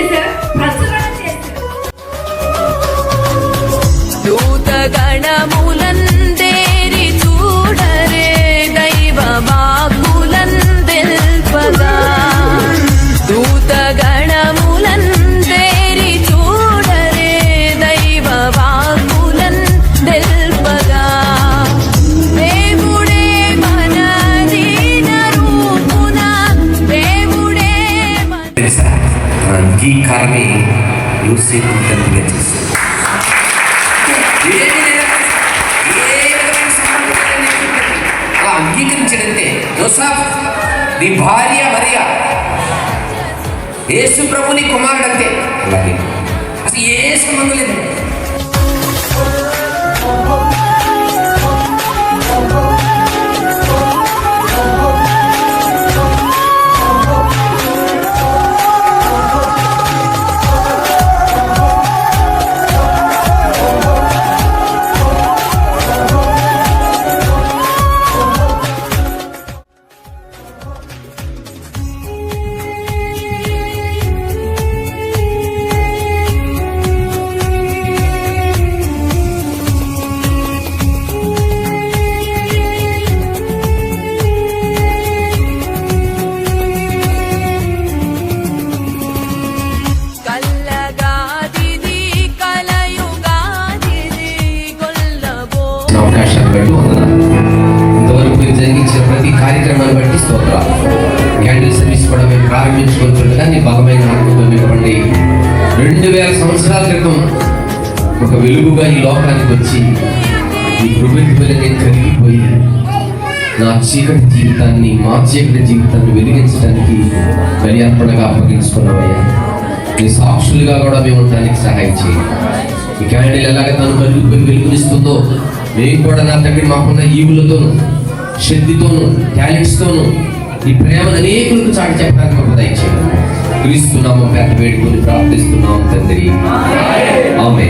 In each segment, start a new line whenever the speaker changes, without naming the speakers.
చేశారు?
ప్రచురణ ఈ కర్మి యూసేపు తండ్రిగా చేశాడు అలా అంగీకరించడంతే యోసాఫ్ నీ భార్య మరియ యేసు ప్రభుని కుమారుడు అంతే అలాగే. అసలు ఏ సంబంధం లేదు. అవకాశాన్ని బట్టి ఇంతవరకు మీరు జరిగించిన ప్రతి కార్యక్రమాన్ని బట్టి స్తోత్ర క్యాండిల్ సర్వీస్ కూడా మేము ప్రారంభించుకుంటుండగా నీ బలమైన ఆత్మతో నిలబడి రెండు వేల సంవత్సరాల క్రితం ఒక వెలుగుగా ఈ లోకానికి వచ్చి ఈ ప్రభుత్వం నేను కరిగిపోయి నా చీకటి జీవితాన్ని మా చీకటి జీవితాన్ని వెలిగించడానికి బలి అర్పణగా అప్పగించుకున్నామయ్యా. నీ సాక్షులుగా కూడా మేము ఉండడానికి సహాయం చేయాలి ఈ క్యాండిల్ ఎలాగ తను కలుగుపోయి వెలుగునిస్తుందో మేము కూడా నా తండ్రి మాకున్న ఈవులతోనూ శక్తితోనూ టాలెంట్స్తోనూ ఈ ప్రేమను అనేకులకు చాటి చెప్పడానికి మాకు దయచేయండి. క్రీస్తున్నాము పెద్ద వేడుకొని ప్రార్థిస్తున్నాము తండ్రి. ఆమె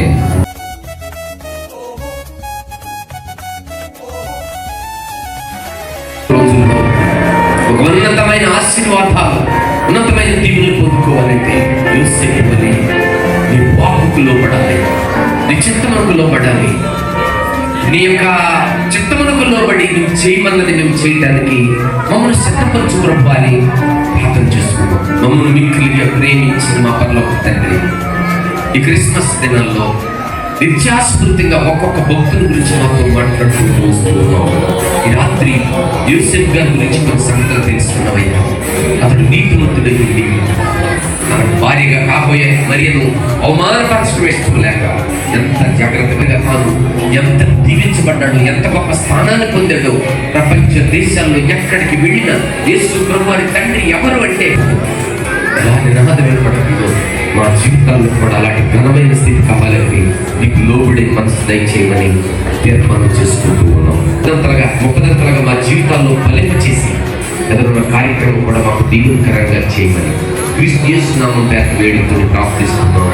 ఉన్నతమైన ఆశీర్వాదాలు ఉన్నతమైన దీవులు పొందుకోవాలంటే యోసేపు వలె నీ వాకుకు లోపడాలి నీ చిత్తమకు లోపడాలి నీ యొక్క చిత్తమునకు లోబడి నువ్వు చేయమన్నది నువ్వు చేయడానికి మమ్మల్ని సిద్ధపరచు సిద్ధపరచుకురవ్వాలి ప్రార్థన చేసుకున్నాం మమ్మల్ని మిక్కులుగా ప్రేమించిన మా పనులకు తండ్రి ఈ క్రిస్మస్ దినాల్లో నిత్యాస్ఫూర్తిగా ఒక్కొక్క భక్తుల గురించి మాతో మాట్లాడుకుంటూ వస్తున్నాం. ఈ రాత్రి యూసెఫ్ గారి గురించి కొన్ని సంగతులు తెలుసుకున్నామయ్యా. అతడు నీతిమంతుడై ఉండి తన భార్యగా కాబోయే మరియను అవమానపరచడం ఇష్టం లేక ఎంత జాగ్రత్తగా తాను ఎంత దీవించబడ్డాడు ఎంత గొప్ప స్థానాన్ని పొందాడు. ప్రపంచ దేశాల్లో ఎక్కడికి వెళ్ళినా యేసు బ్రహ్మారి తండ్రి ఎవరు అంటే ఎలా నినాదం వినపడుతుందో మా జీవితాల్లో కూడా అలాంటి ఘనమైన స్థితి కావాలని నీకు లోబడి మనసు దయచేయమని తీర్మానం చేసుకుంటూ ఉన్నాం. ముప్పదంతలుగా ముప్పదంతలుగా మా జీవితాల్లో ఫలింప చేసి ఎదురున్న కార్యక్రమం కూడా మాకు దీవెనకరంగా చేయమని క్రీస్తు యేసు నామం పేరు వేడుకొని ప్రార్థిస్తున్నాం.